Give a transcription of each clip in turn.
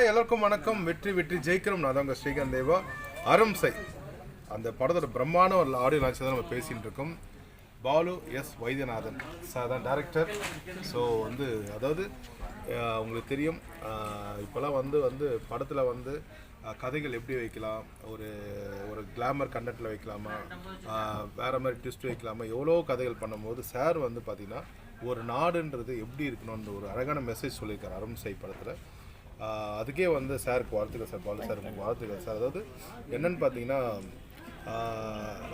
Hi எல்லாருக்கும் வணக்கம். வெற்றி வெற்றி ஜெயிக்கிறோம். நான் தான் உங்கள் ஸ்ரீகாந்த் தேவா. அரும் சை அந்த படத்தோட பிரம்மாண்ட ஒரு ஆடியோ லான்ச் தான் நம்ம பேசிகிட்டு இருக்கோம். பாலு எஸ் வைத்தியநாதன் சார் தான் டேரக்டர் ஸோ வந்து அதாவது உங்களுக்கு தெரியும் இப்போல்லாம் வந்து வந்து படத்தில் வந்து கதைகள் எப்படி வைக்கலாம்? ஒரு ஒரு கிளாமர் கண்டென்ட்டில் வைக்கலாமா? வேறு மாதிரி ட்விஸ்ட் வைக்கலாமா? எவ்வளோ கதைகள் பண்ணும்போது சார் வந்து பார்த்திங்கன்னா ஒரு நாடுன்றது எப்படி இருக்கணும்ன்ற ஒரு அழகான மெசேஜ் சொல்லியிருக்காரு அருண் சை படத்தில். அதுக்கே வந்து சாருக்கு வாழ்த்துக்கள் சார் பாலு சார் உங்களுக்கு வாழ்த்துக்கள் சார். அதாவது என்னன்னு பார்த்தீங்கன்னா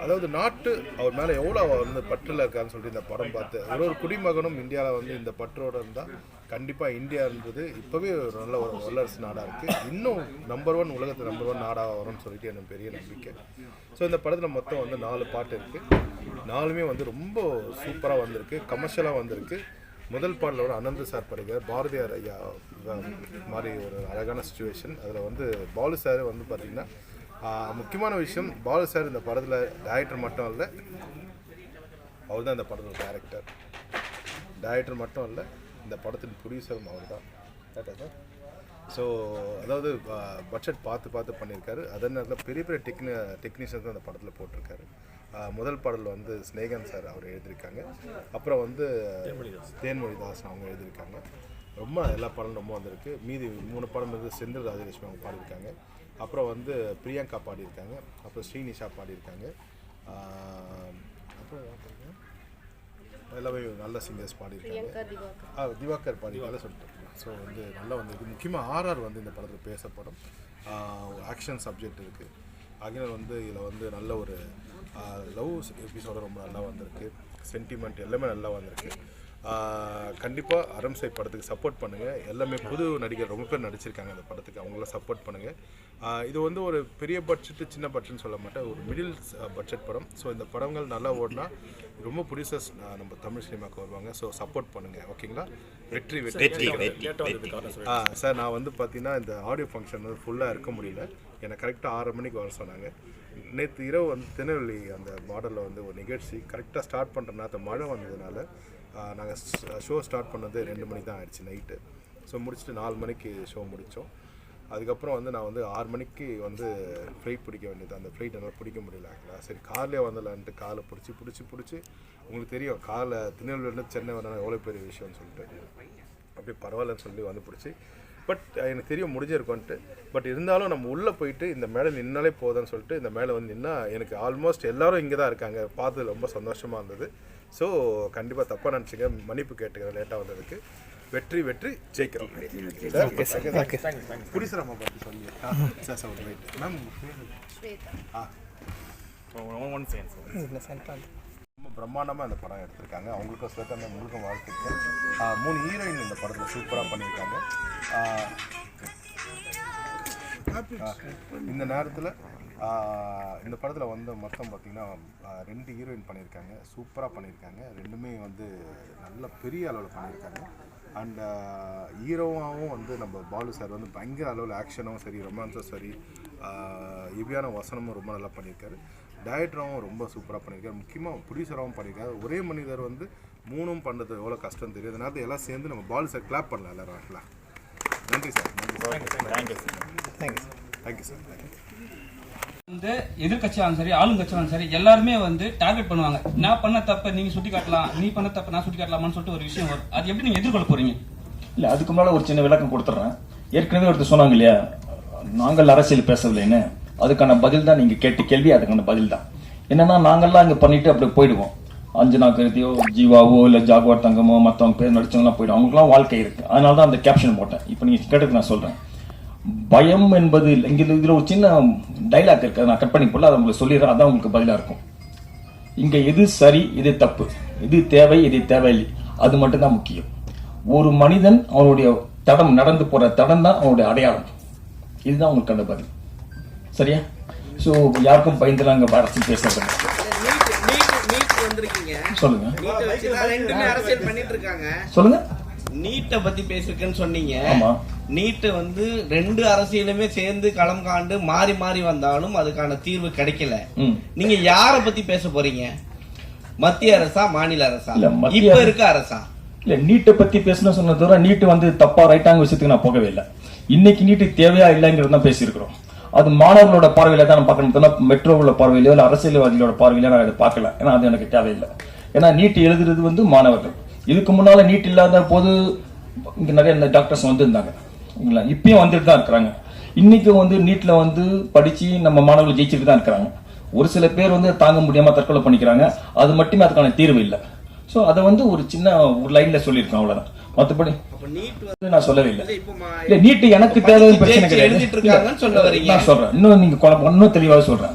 அதாவது நாட்டு அவர் மேலே எவ்வளோ அவர் வந்து பற்றில் இருக்காருன்னு சொல்லிட்டு இந்த படம் பார்த்து ஒரு ஒரு குடிமகனும் இந்தியாவில் வந்து இந்த பற்றோடு இருந்தால் கண்டிப்பாக இந்தியான்றது இப்போவே ஒரு நல்ல ஒரு வல்லரசு நாடாக இருக்குது இன்னும் நம்பர் ஒன் உலகத்தில் நம்பர் ஒன் நாடாக வரும்னு சொல்லிட்டு எனக்கு பெரிய நம்பிக்கை. ஸோ இந்த படத்தில் மொத்தம் வந்து நாலு பாட்டு இருக்குது நாலுமே வந்து ரொம்ப சூப்பராக வந்திருக்கு. கமர்ஷியலாக வந்திருக்கு. முதல் பாடலோட அனந்த சார் படிக்கிற பாரதியார் ஐயா மாதிரி ஒரு அழகான சுச்சுவேஷன் அதில் வந்து பாலு சார் வந்து பார்த்திங்கன்னா முக்கியமான விஷயம் பாலு சார் இந்த படத்தில் டேரக்டர் மட்டும் இல்லை அவர் தான் இந்த படத்தோட டேரக்டர் டேரக்டர் மட்டும் இல்லை இந்த படத்தின் ப்ரொடியூசரும் அவர் தான் சார்? ஸோ அதாவது பட்ஜெட் பார்த்து பார்த்து பண்ணியிருக்காரு. அதே நேரத்தில் பெரிய பெரிய டெக்னி டெக்னீஷியன்ஸ் தான் அந்த படத்தில் போட்டிருக்காரு. முதல் பாடல் வந்து ஸ்னேகன் சார் அவர் எழுதியிருக்காங்க. அப்புறம் வந்து தேன்மொழிதாஸ் அவங்க எழுதியிருக்காங்க. ரொம்ப எல்லா பாடலும் ரொம்ப வந்திருக்கு. மீதி மூணு பாடம் வந்து செந்தில் ராஜலட்சுமி அவங்க பாடியிருக்காங்க. அப்புறம் வந்து பிரியங்கா பாடியிருக்காங்க. அப்புறம் ஸ்ரீனிஷா பாடியிருக்காங்க. அப்புறம் பாடியிருக்காங்க? எல்லாமே நல்ல சிங்கர்ஸ் பாடியிருக்காங்க. ஆ திவாகர் பாடினால சொல்லிட்டு ஸோ வந்து நல்லா வந்திருக்கு முக்கியமாக ஆர்ஆர் வந்து இந்த படத்தில் பேசப்படும். ஆக்ஷன் சப்ஜெக்ட் இருக்குது அகிலன் வந்து இதில் வந்து நல்ல ஒரு லவ் எபிசோட ரொம்ப நல்லா வந்திருக்கு. சென்டிமெண்ட் எல்லாமே நல்லா வந்திருக்கு. கண்டிப்பாக அரம்சை படத்துக்கு சப்போர்ட் பண்ணுங்கள் எல்லாமே புது நடிகர் ரொம்ப பேர் நடிச்சிருக்காங்க இந்த படத்துக்கு. அவங்களாம் சப்போர்ட் பண்ணுங்கள் இது வந்து ஒரு பெரிய பட்ஜெட்டு சின்ன பட்ஜெட்னு சொல்ல மாட்டேன். ஒரு மிடில் பட்ஜெட் படம். ஸோ இந்த படங்கள் நல்லா ஓடினா ரொம்ப ப்ரொடியூசர்ஸ் நம்ம தமிழ் சினிமாவுக்கு வருவாங்க. ஸோ சப்போர்ட் பண்ணுங்கள் ஓகேங்களா? வெற்றி வெற்றி ஆ சார் நான் வந்து பார்த்தீங்கன்னா இந்த ஆடியோ ஃபங்க்ஷன் வந்து ஃபுல்லாக இருக்க முடியல. என்னை கரெக்டாக ஆறு மணிக்கு வர சொன்னாங்க. நேற்று இரவு வந்து திருநெல்வேலி அந்த மாடலில் வந்து ஒரு நிகழ்ச்சி. கரெக்டாக ஸ்டார்ட் பண்ணுற நேரத்தில் மழை வந்ததுனால நாங்கள் ஷோ ஸ்டார்ட் பண்ணது ரெண்டு மணிக்கு தான் ஆயிடுச்சு நைட்டு ஸோ முடிச்சுட்டு நாலு மணிக்கு ஷோ முடித்தோம் அதுக்கப்புறம் வந்து நான் வந்து ஆறு மணிக்கு வந்து ஃப்ளைட் பிடிக்க வேண்டியது. அந்த ஃப்ளைட் என்னால் பிடிக்க முடியல ஆக்சுவலாக சரி கார்லேயே வந்துடலான்ட்டு காலை பிடிச்சி பிடிச்சி பிடிச்சி உங்களுக்கு தெரியும் காலை திருநெல்வேலியில் சென்னை வரணும் எவ்வளோ பெரிய விஷயம்னு சொல்லிட்டு. அப்படியே பரவாயில்லன்னு சொல்லி வந்து பிடிச்சி. பட் எனக்கு தெரியும் முடிஞ்சிருக்கோன்ட்டு பட் இருந்தாலும் நம்ம உள்ளே போயிட்டு இந்த மேலே நின்னாலே போதும்னு சொல்லிட்டு இந்த மேலே வந்து நின்னா எனக்கு ஆல்மோஸ்ட் எல்லோரும் இங்கே தான் இருக்காங்க. பார்த்தது ரொம்ப சந்தோஷமாக இருந்தது. ஸோ கண்டிப்பாக தப்பாக நினச்சிங்க. மன்னிப்பு கேட்டுக்கிறேன் லேட்டாக வந்ததுக்கு. வெற்றி வெற்றி ஜெயிக்கிறோம். புரிசுராமா பற்றி சொல்லி ஆ, சார் சார் ரைட் மேம் ஆ. ரொம்ப பிரம்மாண்டமாக இந்த படம் எடுத்திருக்காங்க. அவங்களுக்கும் ஸ்வேதா முழுக்க வாழ்த்துக்கள். ஆ, மூணு ஹீரோயின் இந்த படத்தில் சூப்பராக பண்ணியிருக்காங்க. இந்த நேரத்தில் இந்த படத்தில் வந்து மொத்தம் பார்த்திங்கன்னா ரெண்டு ஹீரோயின் பண்ணியிருக்காங்க சூப்பராக பண்ணியிருக்காங்க ரெண்டுமே வந்து நல்ல பெரிய அளவில் பண்ணியிருக்காங்க அண்ட் ஹீரோவாகவும் வந்து நம்ம பாலு சார் வந்து பயங்கர அளவில் ஆக்ஷனும் சரி ரொமான்ஸும் சரி ஹெவியான வசனமும் ரொம்ப நல்லா பண்ணியிருக்காரு டைரக்டராகவும் ரொம்ப சூப்பராக பண்ணியிருக்காரு முக்கியமாக ப்ரொடியூசராகவும் பண்ணியிருக்காரு ஒரே மனிதர் வந்து மூணும் பண்ணுறது எவ்வளோ கஷ்டம் தெரியும் அந்த நேரத்தில் எல்லாம் சேர்ந்து நம்ம பாலு சார் கிளாப் பண்ணலாம் எல்லாரும் ஆக்கலாம் நன்றி சார். நன்றி sir. Thank you sir thank you sir thank you வந்து எதிர்கட்சியாலும் சரி ஆளுங்கட்சியாலும் சரி எல்லாருமே வந்து டார்கெட் பண்ணுவாங்க. நான் பண்ண தப்ப நீங்க சுட்டி காட்டலாம் நீ பண்ண தப்ப நான் சுட்டி காட்டலாமான்னு சொல்லிட்டு ஒரு விஷயம் வரும். அது எப்படி நீங்க எதிர்கொள்ள போறீங்க? இல்ல அதுக்கு முன்னால ஒரு சின்ன விளக்கம் கொடுத்துறேன். ஏற்கனவே ஒருத்தர் சொன்னாங்க இல்லையா நாங்கள் அரசியல் பேசவில்லைன்னு. அதுக்கான பதில் தான் நீங்க கேட்ட கேள்வி அதுக்கான பதில் தான். என்னன்னா நாங்கெல்லாம் இங்க பண்ணிட்டு அப்படி போயிடுவோம். அஞ்சனா கருத்தியோ ஜீவாவோ இல்ல ஜாகுவார் தங்கமோ மற்றவங்க பேர் நடிச்சவங்களாம் போயிடும். அவங்களுக்குலாம் வாழ்க்கை இருக்கு. அதனால தான் அந்த கேப்ஷன் போட்டேன். இப்போ நீங்க கேட்டதுக்கு நான் சொல்றேன். பயம் என்பது இல்லை. இங்க இதுல ஒரு சின்ன டைலாக் இருக்கு. அதை நான் கட் பண்ணி போடல. அதை உங்களுக்கு சொல்லிடுறேன். அதான் உங்களுக்கு பதிலா இருக்கும். இங்க எது சரி இது தப்பு? இது தேவை இது தேவையில்லை. அது மட்டும்தான் முக்கியம். ஒரு மனிதன் அவனுடைய தடம் நடந்து போற தடம் தான் அவனுடைய அடையாளம். இதுதான் உங்களுக்கு அந்த பதில். சரியா? ஸோ யாருக்கும் பயந்துலாம் அங்கே அரசு பேசுறது வந்திருக்கீங்க சொல்லுங்க. நீட்டை வச்சு தான் ரெண்டுமே அரசியல் பண்ணிட்டு இருக்காங்க சொல்லுங்க. நீட்டை பத்தி பேசிருக்கேன்னு சொன்னீங்க. ஆமா. நீட்டு வந்து ரெண்டு அரசியலுமே சேர்ந்து களம் காண்டு மாறி மாறி வந்தாலும் அதுக்கான தீர்வு கிடைக்கல. நீங்க யார பத்தி பேச போறீங்க? மத்திய அரசா மாநில அரசா? இப்ப அரசு- இருக்க அரசா? இல்ல நீட்டை பத்தி பேசணும் சொன்ன தவிர நீட்டு வந்து தப்பா ரைட்டாங்க விஷயத்துக்கு நான் போகவே இல்லை. இன்னைக்கு நீட்டு தேவையா இல்லைங்கிறது தான் பேசியிருக்கிறோம். அது மாணவர்களோட பார்வையில தான் நான் பார்க்கணும். தவிர மெட்ரோவோட பார்வையிலோ இல்லை அரசியல்வாதிகளோட பார்வையிலோ நான் அதை பார்க்கல. ஏன்னா அது எனக்கு தேவையில்லை. ஏன்னா நீட் எழுதுறது வந்து மாணவர்கள். இதுக்கு முன்னால நீட் இல்லாத போது இங்கே நிறைய இந்த டாக்டர்ஸ் வந்திருந்தாங்க. இல்லைங்களா இப்பயும் வந்துட்டு தான் இருக்கிறாங்க. இன்றைக்கும் வந்து நீட்டில் வந்து படித்து நம்ம மாணவர்கள் ஜெயிச்சுட்டு தான் இருக்கிறாங்க. ஒரு சில பேர் வந்து தாங்க முடியாமல் தற்கொலை பண்ணிக்கிறாங்க. அது மட்டுமே அதுக்கான தீர்வு இல்லை. ஸோ அதை வந்து ஒரு சின்ன ஒரு லைனில் சொல்லியிருக்கேன் அவ்வளோதான் நீட் வந்து நான் சொல்லவே இல்லை நீட்டு எனக்கு தேவை பிரச்சனை கிடையாது. நான் சொல்றேன். இன்னும் நீங்க இன்னும் தெளிவாக சொல்றேன்.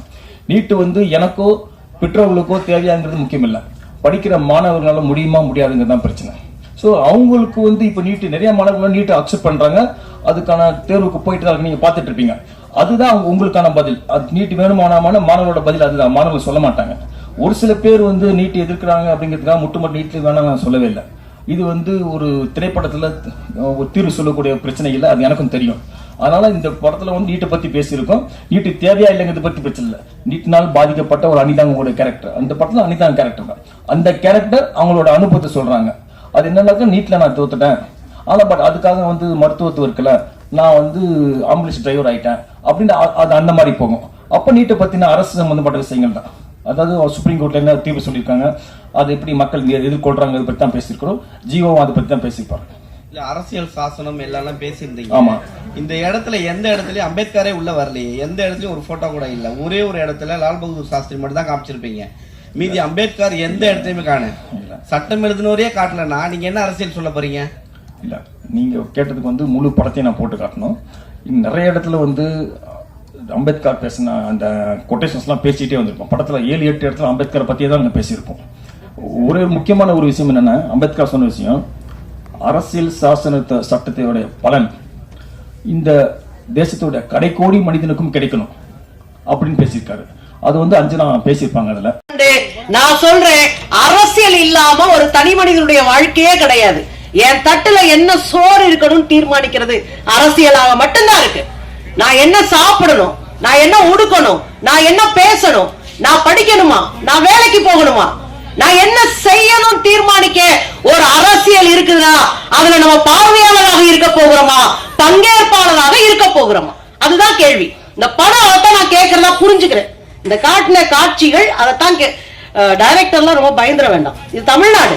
நீட்டு வந்து எனக்கோ பெற்றோர்களுக்கோ தேவையாங்கிறது முக்கியம் இல்ல படிக்கிற மாணவர்களால முடியுமா முடியாதுங்கிறது தான் பிரச்சனை. ஸோ அவங்களுக்கு வந்து இப்போ நீட்டு நிறைய மாணவர்கள் நீட்டை அக்செப்ட் பண்றாங்க. அதுக்கான தேர்வுக்கு போயிட்டு தான் இருக்கு. நீங்க பார்த்துட்டு இருப்பீங்க. அதுதான் அவங்க- உங்களுக்கான பதில். அது நீட்டு வேணுமானாமான மாணவரோட பதில் அதுதான். மாணவர்கள் சொல்ல மாட்டாங்க. ஒரு சில பேர் வந்து நீட் எதிர்க்கிறாங்க அப்படிங்கிறதுக்காக முட்டு மட்டும் நீட்டு வேணாம் நான் சொல்லவே இல்லை. இது வந்து ஒரு திரைப்படத்தில் தீர்வு சொல்லக்கூடிய பிரச்சனை இல்லை அது எனக்கும் தெரியும். அதனால இந்த படத்துல வந்து நீட்டை பத்தி பேசியிருக்கோம். நீட்டு தேவையா இல்லைங்கிறத பத்தி பிரச்சனை இல்லை. நீட்டினால் பாதிக்கப்பட்ட ஒரு அனிதாங்கோட கேரக்டர் அந்த படத்துல அனிதாங்க கேரக்டர் தான். அந்த கேரக்டர் அவங்களோட அனுபவத்தை சொல்றாங்க. அது என்னன்னாக்கா நீட்டில் நான் தோத்துட்டேன். ஆனால் பட் அதுக்காக வந்து மருத்துவத்து இருக்கல நான் வந்து ஆம்புலன்ஸ் டிரைவர் ஆயிட்டேன். அப்படின்னு அது அந்த மாதிரி போகும். அப்போ நீட்டை பற்றின அரசு சம்மந்தப்பட்ட விஷயங்கள் தான். அதாவது சுப்ரீம் கோர்ட்ல என்ன தீர்ப்பு சொல்லியிருக்காங்க. அது எப்படி மக்கள் எதிர்கொள்றாங்க அதை பத்தி தான் பேசியிருக்கிறோம். ஜியோவும் அதை பத்தி தான் பேசியிருப்பாங்க இல்ல அரசியல் சாசனம் எல்லாம் பேசியிருந்தீங்க. ஆமா. இந்த இடத்துல எந்த இடத்துலயும் அம்பேத்கரே உள்ள வரலையே. எந்த இடத்துலயும் ஒரு போட்டோ கூட இல்ல. ஒரே ஒரு இடத்துல லால் பகதூர் சாஸ்திரி மட்டும் தான் காமிச்சிருப்பீங்க. மீதி அம்பேத்கர் எந்த இடத்துலயுமே காணு. சட்டம் எழுதினோரே காட்டலனா நீங்க என்ன அரசியல் சொல்ல போறீங்க? இல்ல. நீங்க கேட்டதுக்கு வந்து முழு படத்தையும் நான் போட்டு காட்டணும். நிறைய இடத்துல வந்து அம்பேத்கர் பேசின அந்த கொட்டேஷன்ஸ்லாம் பேசிகிட்டே வந்திருப்போம். படத்தில் ஏழு எட்டு இடத்துல அம்பேத்கரை பற்றியே தான் நாங்கள் பேசியிருப்போம். ஒரு முக்கியமான ஒரு விஷயம் என்னென்னா அம்பேத்கர் சொன்ன விஷயம் அரசியல் சாசனத்தை சட்டத்தையோட பலன் இந்த தேசத்தோட கடைக்கோடி மனிதனுக்கும் கிடைக்கணும் அப்படின்னு பேசியிருக்காரு. அது வந்து அஞ்சனா பேசியிருப்பாங்க அதுல. நான் சொல்றேன் அரசியல் இல்லாம ஒரு தனி மனிதனுடைய வாழ்க்கையே கிடையாது. என் தட்டுல என்ன சோறு இருக்கணும்னு தீர்மானிக்கிறது அரசியலாக மட்டும்தான் இருக்கு. நான் என்ன சாப்பிடணும்? நான் என்ன உடுக்கணும்? நான் என்ன பேசணும்? நான் படிக்கணுமா? நான் வேலைக்கு போகணுமா? நான் என்ன செய்யணும் தீர்மானிக்க ஒரு அரசியல் இருக்குதுன்னா அதுல நம்ம பார்வையாளராக இருக்க போகிறோமா? பங்கேற்பாளராக இருக்க போகிறோமா? அதுதான் கேள்வி. இந்த படம் அதைத்தான் நான் கேட்கறதா புரிஞ்சுக்கிறேன். இந்த காட்டின காட்சிகள் அதைத்தான் டைரக்டர்லாம் ரொம்ப பயந்துட வேண்டாம். இது தமிழ்நாடு.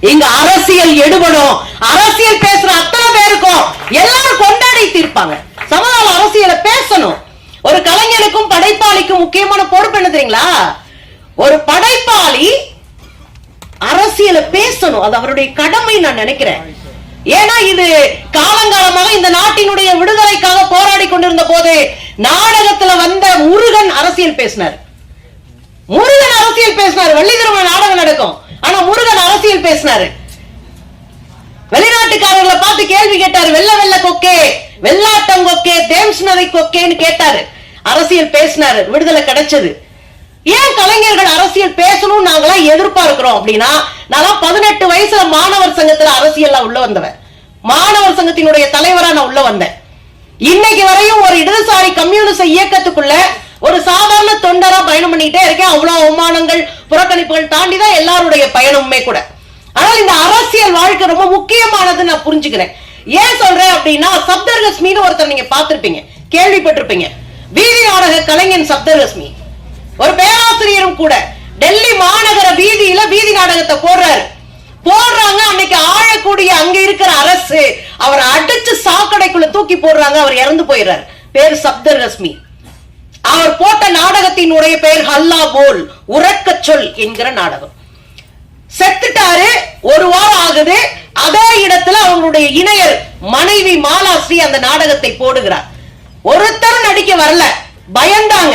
இங்க அரசியல் எடுபடும். அரசியல் பேசுற அத்தனை பேருக்கும் எல்லாரும் கொண்டாடி தீர்ப்பாங்க சமகால அரசியலை பேசணும். ஒரு கலைஞனுக்கும் படைப்பாளிக்கும் முக்கியமான பொறுப்பு என்ன தெரியுங்களா? ஒரு படைப்பாளி அரசியலை பேசணும். அது அவருடைய கடமை நான் நினைக்கிறேன். ஏன்னா இது காலங்காலமாக இந்த நாட்டினுடைய விடுதலைக்காக போராடி கொண்டிருந்த போது நாடகத்துல வந்த முருகன் அரசியல் பேசினார். முருகன் அரசியல் பேசினார். வள்ளி திருமண நாடகம் நடக்கும். ஆனா முருகன் அரசியல் பேசினாரு. வெளிநாட்டுக்காரர்களை பார்த்து கேள்வி கேட்டாரு. வெள்ள வெள்ள கொக்கே வெள்ளாட்டம் கொக்கே தேம்ஸ் நதை கொக்கேன்னு கேட்டாரு. அரசியல் பேசினாரு. விடுதலை கிடைச்சது. ஏன் கலைஞர்கள் அரசியல் பேசணும் நாங்களாம் எதிர்பார்க்கிறோம் அப்படின்னா நான் பதினெட்டு வயசுல மாணவர் சங்கத்துல அரசியல் உள்ள வந்தவன். மாணவர் சங்கத்தினுடைய தலைவரா நான் உள்ள வந்தேன். இன்னைக்கு வரையும் ஒரு இடதுசாரி கம்யூனிச இயக்கத்துக்குள்ள ஒரு சாதாரண தொண்டரா பயணம் பண்ணிட்டே இருக்கேன். அவ்வளவு அவமானங்கள் புறக்கணிப்புகள் தாண்டி தான் எல்லாருடைய பயணமுமே கூட. ஆனால் இந்த அரசியல் வாழ்க்கை ரொம்ப முக்கியமானது நான் புரிஞ்சுக்கிறேன். ஏன் சொல்றேன் அப்படின்னா சப்தர்கஸ்மின்னு ஒருத்தர் நீங்க பார்த்திருப்பீங்க. கேள்விப்பட்டிருப்பீங்க. வீதி நாடக கலைஞன் சப்தர்கஸ்மி. ஒரு பேராசிரியரும் கூட. டெல்லி மாநகர வீதியில வீதி நாடகத்தை போடுறாரு. போடுறாங்க அன்னைக்கு ஆழக்கூடிய அங்க இருக்கிற அரசு. அவரை அடிச்சு சாக்கடைக்குள்ள தூக்கி போடுறாங்க அவர் இறந்து போயிடுறாரு. பேர் சப்தரஸ்மி அவர் போட்ட நாடகத்தினுடைய பெயர் ஹல்லா போல் உறக்க சொல் என்கிற நாடகம். செத்துட்டாரு ஒரு வாரம் ஆகுது அதே இடத்துல அவங்களுடைய இணையர் மனைவி மாலாஸ்ரீ அந்த நாடகத்தை போடுகிறார். ஒருத்தரும் நடிக்க வரல பயந்தாங்க.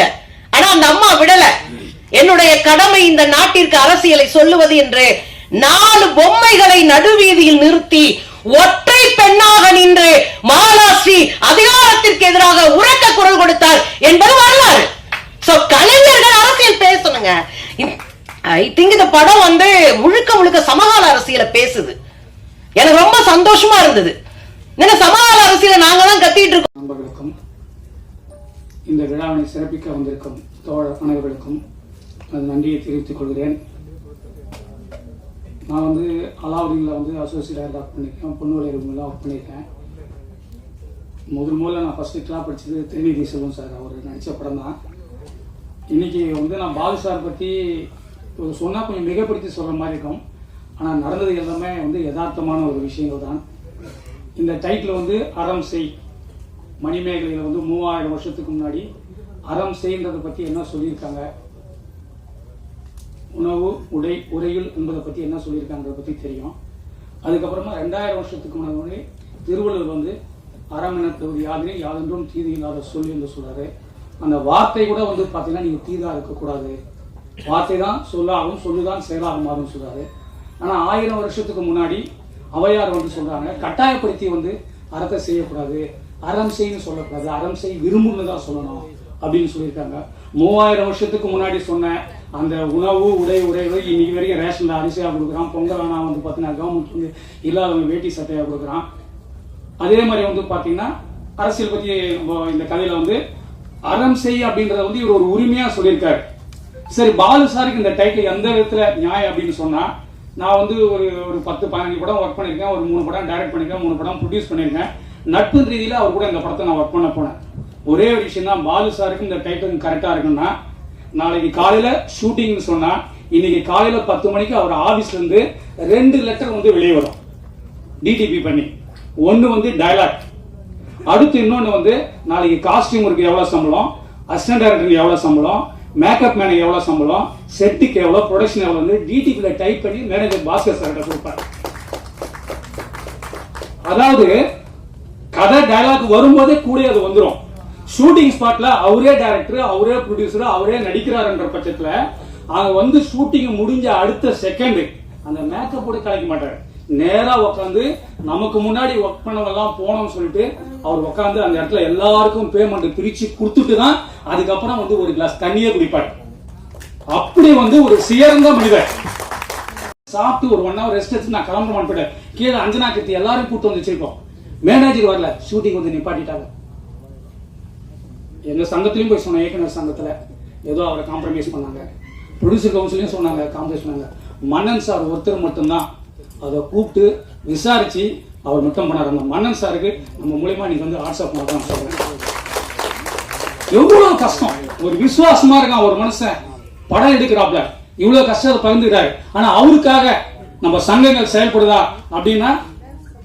ஆனா அந்த அம்மா விடல. என்னுடைய கடமை இந்த நாட்டிற்கு அரசியலை சொல்லுவது என்று நாலு பொம்மைகளை நடுவீதியில் நிறுத்தி ஒற்றை பெண்ணாக நின்று மாலாஸ்ரீ அதிகாரத்திற்கு எதிராக உறக்க குரல் கொடுத்தார் என்பது வரலாறு. சோ கலைஞர்கள் அரசியல் பேசணுங்க. ஐ திங்க் இந்த படம் வந்து முழுக்க முழுக்க சமகால அரசியல பேசுது. எனக்கு ரொம்ப சந்தோஷமா இருந்தது. என்ன சமகால அரசியல நாங்க தான் கத்திட்டு இருக்கோம். நண்பர்களுக்கும் இந்த விழாவினை சிறப்பிக்க வந்திருக்கும் தோழர் அனைவர்களுக்கும் நன்றியை தெரிவித்துக் கொள்கிறேன். நான் வந்து அலாவுதீனில் வந்து அசோசியேட்டாக ஒர்க் பண்ணியிருக்கேன் பொண்ணு ரூமில் ஒர்க் பண்ணியிருக்கேன் முதல் முதல்ல நான் ஃபர்ஸ்ட் கிளாப் படிச்சது திருநீதி செல்வம் சார். அவர் நடித்த படம் தான். இன்னைக்கு வந்து நான் பாலு சார் பற்றி சொன்னால் கொஞ்சம் மிகப்படுத்தி சொல்கிற மாதிரி இருக்கும். ஆனால் நடந்தது எல்லாமே வந்து யதார்த்தமான ஒரு விஷயங்கள் தான். இந்த டைட்டில் வந்து அறம் செய். மணிமேகலையில் வந்து மூவாயிரம் வருஷத்துக்கு முன்னாடி அறம் செய்ன்றதை பற்றி என்ன சொல்லியிருக்காங்க? உணவு உடை உரையில் என்பதை பற்றி என்ன சொல்லியிருக்காங்கிறத பற்றி தெரியும். அதுக்கப்புறமா ரெண்டாயிரம் வருஷத்துக்கு முன்னாடி திருவள்ளுவர் வந்து அறம் எனப்படுவது யாதிரே யாதென்றும் தீது இல்லாத சொல் என்று சொல்றாரு. அந்த வார்த்தை கூட வந்து பார்த்தீங்கன்னா நீங்கள் தீதா இருக்கக்கூடாது. வார்த்தை தான் சொல்லாகும் சொல்லுதான் செயலாகும் மாறும் சொல்றாரு. ஆனால் ஆயிரம் வருஷத்துக்கு முன்னாடி அவையார் வந்து சொல்றாங்க கட்டாயப்படுத்தி வந்து அறத்தை செய்யக்கூடாது. அறம் செய்யன்னு சொல்லக்கூடாது. அறம் செய் விரும்புன்னு தான் சொல்லணும் அப்படின்னு சொல்லியிருக்காங்க. மூவாயிரம் வருஷத்துக்கு முன்னாடி சொன்ன அந்த உணவு உடை உடைகள் இன்னைக்கு வரைக்கும் ரேஷன்ல அரிசியாக கொடுக்குறான் பொங்கல் ஆனால் வந்து பார்த்தீங்கன்னா கவர்மெண்ட் வந்து இல்லாதவங்க வேட்டி சட்டையாக கொடுக்குறான். அதே மாதிரி வந்து பாத்தீங்கன்னா அரசியல் பற்றி நம்ம இந்த கதையில வந்து அறம் செய் அப்படின்றத வந்து இவர் ஒரு உரிமையா சொல்லியிருக்காரு. சரி பாலு சாருக்கு இந்த டைட்டில் எந்த விதத்துல நியாயம் அப்படின்னு சொன்னா நான் வந்து ஒரு ஒரு பத்து பதினஞ்சு படம் ஒர்க் பண்ணியிருக்கேன் ஒரு மூணு படம் டைரக்ட் பண்ணியிருக்கேன் மூணு படம் ப்ரொடியூஸ் பண்ணியிருக்கேன். நட்பு ரீதியில அவர் கூட இந்த படத்தை நான் ஒர்க் பண்ண போனேன். ஒரே ஒரு விஷயம் தான் பாலு சாருக்கு இந்த டைட்டில் கரெக்டா இருக்குன்னா நாளைக்கு காலையில ஷூட்டிங்னு சொன்னா இன்னைக்கு காலையில பத்து மணிக்கு அவர் ஆபீஸ்ல இருந்து ரெண்டு லெட்டர் வந்து வெளியே வரும். டிடிபி பண்ணி. ஒன்று வந்து டயலாக் அடுத்து இன்னொன்று வந்து நாளைக்கு காஸ்டியூமருக்கு எவ்வளோ சம்பளம்? அசிஸ்டன்ட் டைரக்டருக்கு எவ்வளோ சம்பளம்? மேக்கப் மேனுக்கு எவ்வளோ சம்பளம்? செட்டுக்கு எவ்வளோ ப்ரொடக்ஷன் எவ்வளோ வந்து டிடிபியில் டைப் பண்ணி மேனேஜர் பாஸ்கர் சார்கிட்ட கொடுப்பாரு. அதாவது கதை டைலாக் வரும்போதே கூட அது வந்துடும் ஷூட்டிங் ஸ்பாட்ல அவரே டைரக்டர் அவரே ப்ரொடியூசர் அவரே நடிக்கிறாருன்ற பட்சத்தில் அவங்க வந்து ஷூட்டிங் முடிஞ்ச அடுத்த செகண்ட் அந்த மேக்கப் கூட கலைக்க மாட்டாரு. நேரா உட்காந்து நமக்கு முன்னாடி ஒர்க் பண்ணவங்க எல்லாம் போனோம்னு சொல்லிட்டு அவர் உட்காந்து அந்த இடத்துல எல்லாருக்கும் பேமெண்ட் பிரிச்சு கொடுத்துட்டு தான் அதுக்கப்புறம் வந்து ஒரு கிளாஸ் தண்ணியே குடிப்பாரு. அப்படி வந்து ஒரு சிறந்த மனிதர். சாப்பிட்டு ஒரு ஒன் ஹவர் ரெஸ்ட் எடுத்து நான் கிளம்ப போயிட்டேன் கீழே அஞ்சனா கத்தி எல்லாரும் கூட்டு வந்து வச்சிருக்கோம். மேனேஜர் வரல. ஷூட்டிங் வந்து நிப்பாட்டிட்டாங்க. எங்க சங்கத்திலையும் போய் சொன்னேன் இயக்குனர் சங்கத்துல. ஏதோ அவரை காம்ப்ரமைஸ் பண்ணாங்க. ப்ரொடியூசர் கவுன்சிலையும் சொன்னாங்க காம்ப்ரமைஸ் பண்ணாங்க. மன்னன் சார் ஒருத்தர் மட்டும்தான் அதை கூப்பிட்டு விசாரிச்சு அவர் மட்டும் பண்ணார். அந்த மன்னன் சாருக்கு நம்ம மூலியமா நீங்க வந்து வாட்ஸ்அப் பண்ணலாம் சொல்றேன். எவ்வளவு கஷ்டம். ஒரு விசுவாசமா இருக்கான் ஒரு மனுஷன். படம் எடுக்கிறாப்ல. இவ்வளவு கஷ்டத்தை பகிர்ந்துக்கிறாரு. ஆனா அவருக்காக நம்ம சங்கங்கள் செயல்படுதா அப்படின்னா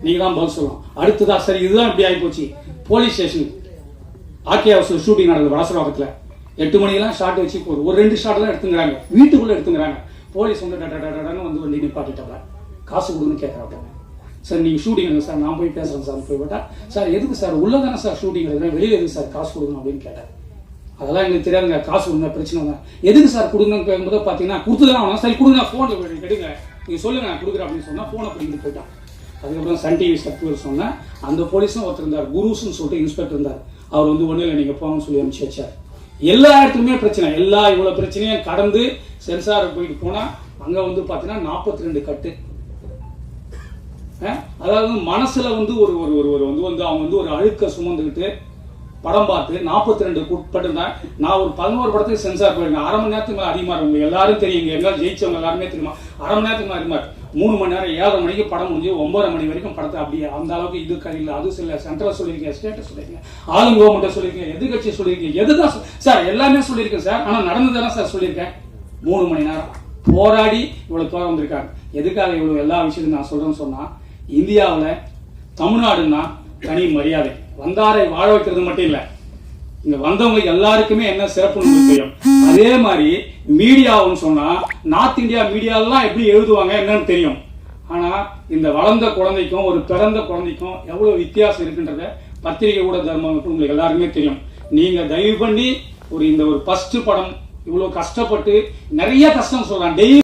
நீங்க தான் பதில் சொல்லணும். அடுத்ததா சரி இதுதான் இப்படி ஆகி போச்சு. Police station. RK house shooting நடந்தது வளசரவாக்கத்துல எட்டு மணிக்கெல்லாம் ஷாட் வச்சு ஒரு ஒரு ரெண்டு ஷாட் தான் எடுத்துங்கிறாங்க. வீட்டுக்குள்ள எடுத்துங்கிறாங்க. போலீஸ் வந்து டட டட வந்து நிப்பாட்டிட்டாங்க காசு கொடுன்னு கேட்குறாங்க சார் நீங்கள் ஷூட்டிங் எடுங்க சார் நான் போய் பேசுகிறேன் சார் போய் விட்டா. சார் எதுக்கு சார் உள்ளே தானே சார் ஷூட்டிங் எடுக்கிறேன் வெளியே எதுக்கு சார் காசு கொடுக்கணும் அப்படின்னு கேட்டார். அதெல்லாம் எங்களுக்கு தெரியாதுங்க காசு கொடுங்க பிரச்சனை இல்லை. எதுக்கு சார் கொடுங்கன்னு கேட்கும்போது பார்த்தீங்கன்னா கொடுத்துதான் ஆகணும். சரி கொடுங்க ஃபோனில் எடுங்க நீங்கள் சொல்லுங்க நான் கொடுக்குறேன் அப்படின்னு சொன்னால் ஃபோனை பிடிக்கிட்டு போயிட்டான். அதுக்கப்புறம் சன் டிவி சர்க்குலர் சொன்னேன். அந்த போலீஸும் ஒருத்தர் இருந்தார் குருஸ்னு சொல்லிட்டு இன்ஸ்பெக்டர் இருந்தார். அவர் வந்து ஒன்றும் இல்லை நீங்கள் போகணும்னு சொல்லி அனுப்பிச்சு வச்சார். எல்லா இடத்துலையுமே பிரச்சனை எல்லா இவ்வளோ பிரச்சனையும் கடந்து சென்சாருக்கு போயிட்டு போனால் அங்கே வந்து பார்த்தீங்கன்னா நாற்பத்தி ரெண்டு கட்டு. அதாவது மனசுல வந்து ஒரு ஒரு ஒரு ஒரு வந்து வந்து அவங்க வந்து ஒரு அழுக்க சுமந்துக்கிட்டு படம் பார்த்து நாற்பத்தி ரெண்டு உட்பட்டிருந்தேன் நான் ஒரு பதினோரு படத்துக்கு சென்சார் போயிருந்தேன் அரை மணி நேரத்துக்கு மேலே அதிகமாக இருக்கும் எல்லாரும் தெரியும் எல்லாரும் ஜெயிச்சவங்க எல்லாருமே தெரியுமா? அரை மணி நேரத்துக்கு மேலே அதிகமாக மூணு மணி நேரம் ஏழரை மணிக்கு படம் முடிஞ்சு ஒன்பதரை மணி வரைக்கும் படத்தை அப்படியே அந்த அளவுக்கு இது இல்லை அது சில சென்ட்ரல் சொல்லியிருக்கீங்க ஸ்டேட்டஸ் சொல்லியிருக்கேன். ஆளும் கவர்மெண்ட்டை சொல்லியிருக்கேன் எதிர்கட்சி சொல்லியிருக்கீங்க எதுதான் சார் எல்லாமே சொல்லியிருக்கேன் சார் ஆனால் நடந்ததானே சார் சொல்லியிருக்கேன்? மூணு மணி நேரம். போராடி இவ்வளோ தூரம் வந்திருக்காங்க. எதுக்காக இவ்வளோ எல்லா விஷயத்தையும் நான் சொல்கிறேன்னு சொன்னால் இந்தியாவுல தமிழ்நாடுன்னா தனி மரியாதை. வந்தாரை வாழ வைக்கிறது மட்டும் இல்ல. இங்க வந்தவங்க எல்லாருக்குமே என்ன சிறப்புன்னு உங்களுக்கு தெரியும். அதே மாதிரி மீடியாவுன்னு சொன்னா நார்த் இந்தியா மீடியாலாம் எப்படி எழுதுவாங்க என்னன்னு தெரியும். ஆனா இந்த வளர்ந்த குழந்தைக்கும் ஒரு பிறந்த குழந்தைக்கும் எவ்வளவு வித்தியாசம் இருக்குன்றத பத்திரிகை கூட தர்மம் உங்களுக்கு எல்லாருக்குமே தெரியும். நீங்க தயவு பண்ணி ஒரு இந்த ஒரு ஃபர்ஸ்ட் படம் இவ்வளவு கஷ்டப்பட்டு நிறைய கஷ்டம் சொல்றான். டெய்லி